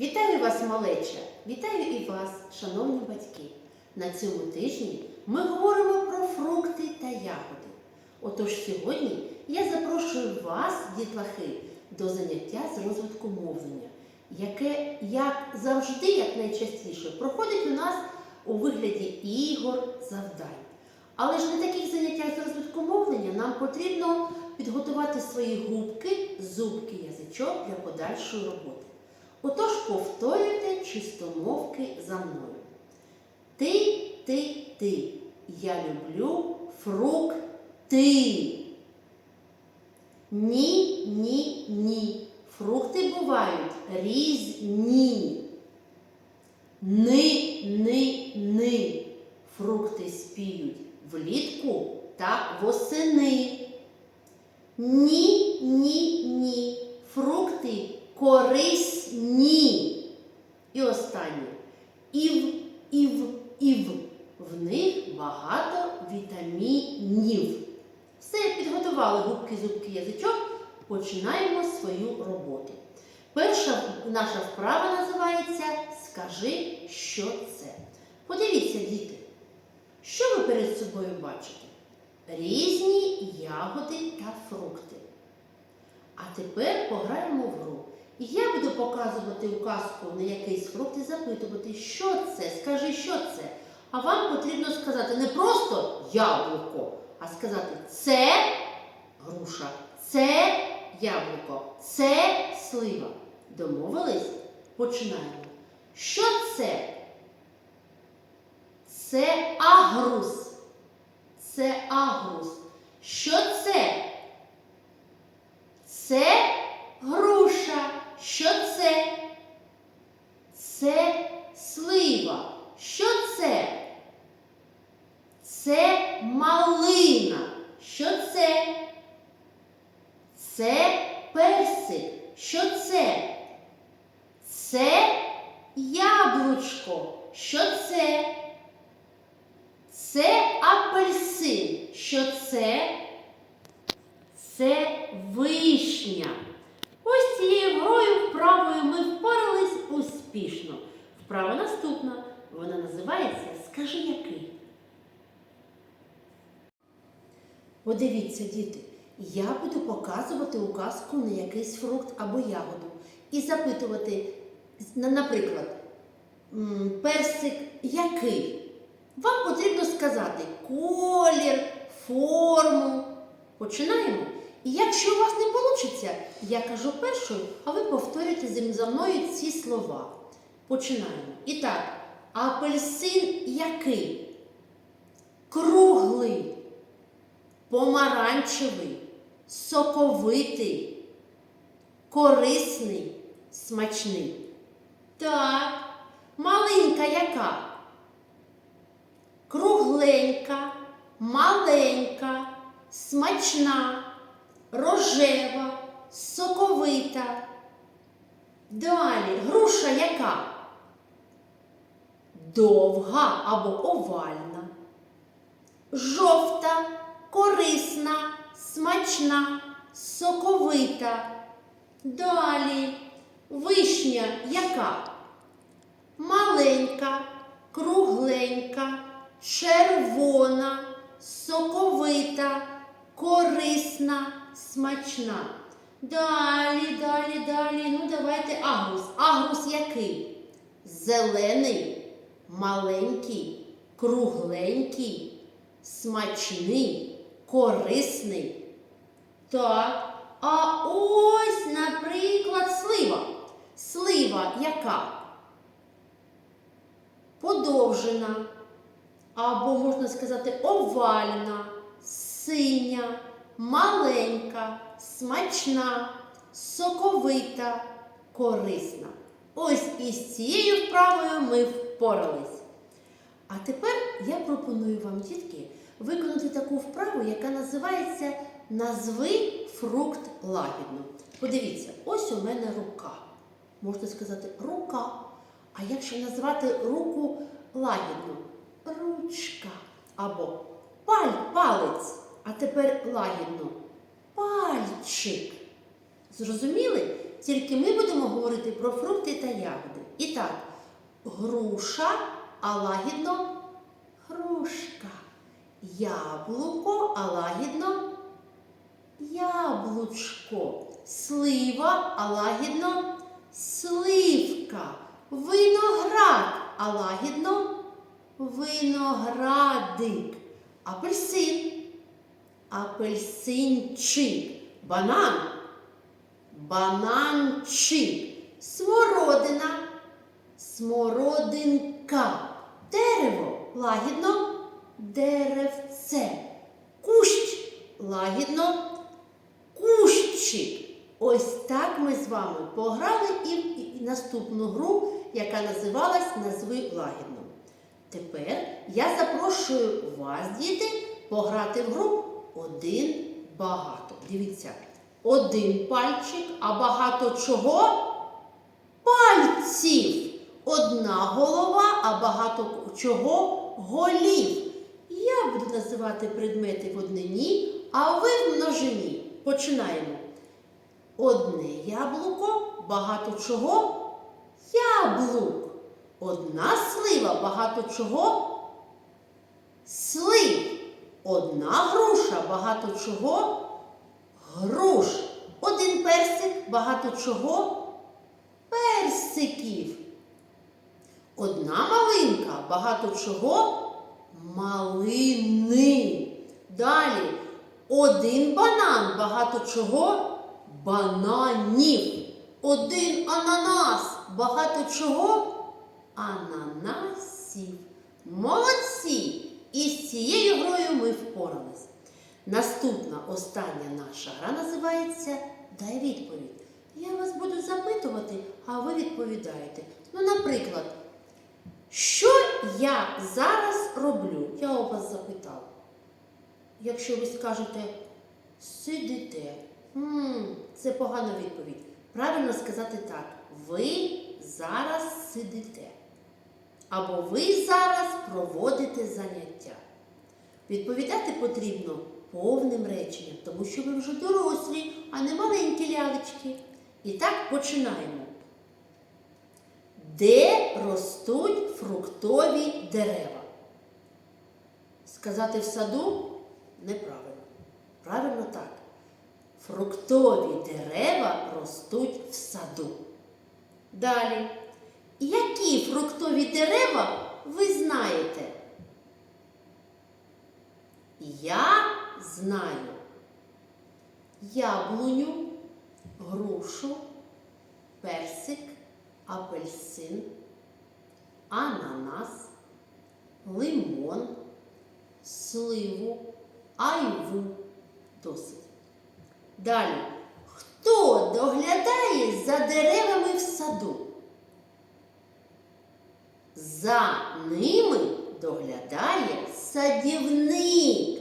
Вітаю вас, малеча! Вітаю і вас, шановні батьки! На цьому тижні ми говоримо про фрукти та ягоди. Отож сьогодні я запрошую вас, дітлахи, до заняття з розвитку мовлення, яке, як завжди, як найчастіше, проходить у нас у вигляді ігор, завдань. Але ж на таких заняттях з розвитку мовлення нам потрібно підготувати свої губки, зубки, язичок для подальшої роботи. Отож повторюйте чистомовки за мною. Ти, ти, ти. Я люблю фрукти. Ні, ні, ні. Фрукти бувають різні. Ни, ни, ни. Фрукти спіють влітку та восени. Ні, ні, ні. Фрукти корисні. І останнє. Ів, ів, ів. В них багато вітамінів. Все підготували губки, зубки, язичок. Починаємо свою роботу. Перша наша вправа називається Скажи, що це. Подивіться, діти, що ви перед собою бачите? Різні ягоди та фрукти. А тепер пограємо в гру. І я буду показувати указку на якийсь фрукт і запитувати, що це, скажи, що це. А вам потрібно сказати не просто яблуко, а сказати це груша, це яблуко, це слива. Домовились? Починаємо. Що це? Це агрус. Це агрус. Що це? Це груша. Що це? Це слива. Що це? Це малина. Що це? Це персик. Що це? Це яблучко. Що це? Це апельсин. Що це? Це вишня. Цією грою вправою ми впорались успішно. Вправа наступна. Вона називається Скажи який. Подивіться, діти, я буду показувати указку на якийсь фрукт або ягоду і запитувати, наприклад, персик який? Вам потрібно сказати колір, форму. Починаємо. І якщо у вас не вийде, я кажу першою, а ви повторюєте за мною ці слова. Починаємо. І так, апельсин який? Круглий, помаранчевий, соковитий, корисний, смачний. Так, малинка яка? Кругленька, маленька, смачна, рожева, соковита. Далі груша яка? Довга або овальна, жовта, корисна, смачна, соковита. Далі вишня яка? Маленька, кругленька, червона, соковита, корисна, смачна. Далі, далі, далі. Ну, давайте агрус. Агрус який? Зелений, маленький, кругленький, смачний, корисний. Так. А ось, наприклад, слива. Слива яка? Подовжена. Або, можна сказати, овальна, синя, маленька, смачна, соковита, корисна. Ось із цією вправою ми впорались. А тепер я пропоную вам, дітки, виконати таку вправу, яка називається Назви фрукт лагідно. Подивіться, ось у мене рука. Можна сказати, рука. А якщо назвати руку лагідно, ручка або паль, палець, а тепер лагідно пальчик. Зрозуміли? тільки ми будемо говорити про фрукти та ягоди. І так, груша, а лагідно грушка. Яблуко, а лагідно яблучко. Слива, а лагідно сливка. Виноград, а лагідно виноградик. Апельсин, апельсинчик. Банан, бананчик. Смородина, смородинка. Дерево лагідно деревце. Кущ лагідно кущик. Ось так ми з вами пограли і наступну гру, яка називалась Назви лагідно. Тепер я запрошую вас, діти, пограти в гру один багато. Дивіться, один пальчик, а багато чого? Пальців. Одна голова, а багато чого голів. Я буду називати предмети в однині, а ви в множині. Починаємо. Одне яблуко, багато чого? Яблук. Одна слива, багато чого? Слив. Одна груша, багато чого? Груш. Один персик, багато чого? Персиків. Одна малинка, багато чого? Малини. Далі. Один банан, багато чого? Бананів. Один ананас, багато чого? Ананасів. Молодці! І з цією грою ми впорались. Наступна остання наша гра називається Дай відповідь. Я вас буду запитувати, а ви відповідаєте. Ну, наприклад, що я зараз роблю? Я у вас запитав. Якщо ви скажете сидите, це погана відповідь. Правильно сказати так. Ви зараз сидите. Або ви зараз проводите заняття. Відповідати потрібно повним реченням, тому що ви вже дорослі, а не маленькі лялечки. І так починаємо. Де ростуть фруктові дерева? Сказати в саду неправильно. Правильно так. Фруктові дерева ростуть в саду. Далі. Які фруктові дерева ви знаєте? Я знаю яблуню, грушу, персик, апельсин, ананас, лимон, сливу, айву. Досить. Далі. Хто доглядає за деревами в саду? За ними доглядає садівник.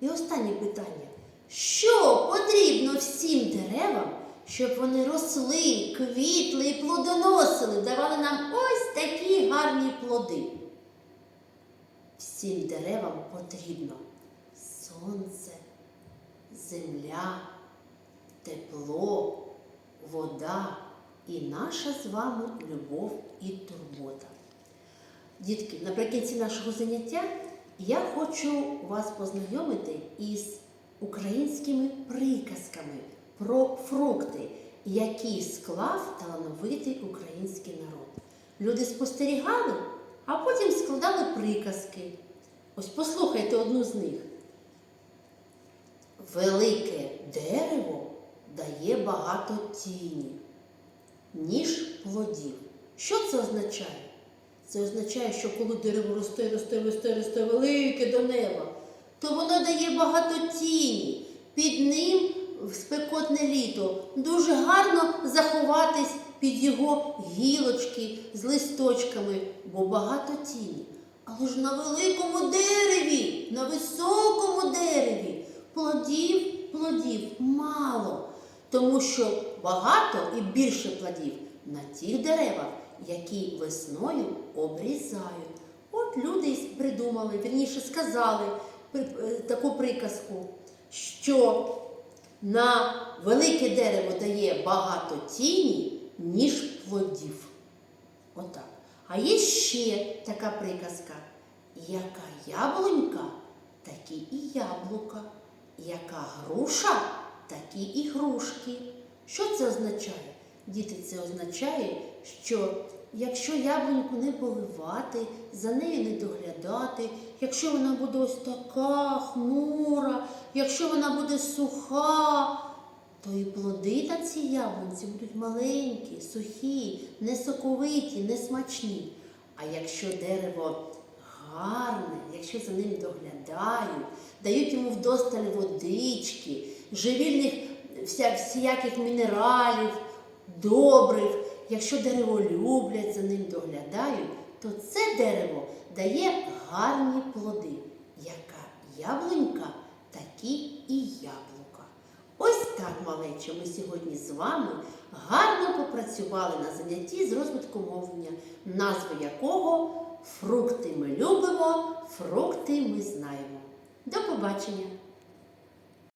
І останнє питання. Що потрібно всім деревам, щоб вони росли, квітли і плодоносили, давали нам ось такі гарні плоди? Всім деревам потрібно сонце, земля, тепло, вода і наша з вами любов і турбота. Дітки, наприкінці нашого заняття я хочу вас познайомити із українськими приказками про фрукти, які склав талановитий український народ. Люди спостерігали, а потім складали приказки. Ось послухайте одну з них. Велике дерево дає багато тіні, ніж плодів. Що це означає? Це означає, що коли дерево росте, росте, росте, росте велике до неба, то воно дає багато тіні. Під ним в спекотне літо дуже гарно заховатись під його гілочки з листочками, бо багато тіні. Але ж на великому дереві, на високому дереві плодів, плодів мало, тому що багато і більше плодів на тих деревах, які весною обрізають. От люди придумали, вірніше сказали е, таку приказку, що на велике дерево дає багато тіні, ніж плодів. Отак. А є ще така приказка. Яка яблунька, такі і яблука. Яка груша, такі і грушки. Що це означає? Діти, це означає, що якщо яблуньку не поливати, за нею не доглядати, якщо вона буде ось така хмура, якщо вона буде суха, то і плоди на цій яблунці будуть маленькі, сухі, не соковиті, не смачні. А якщо дерево гарне, якщо за ним доглядають, дають йому вдосталь водички, живільних вся, всяких мінералів, добрив, якщо дерево люблять, за ним доглядають, то це дерево дає гарні плоди. Яка яблунька, такі і яблука. Ось так, малече, ми сьогодні з вами гарно попрацювали на занятті з розвитку мовлення, назву якого фрукти ми любимо, фрукти ми знаємо. До побачення!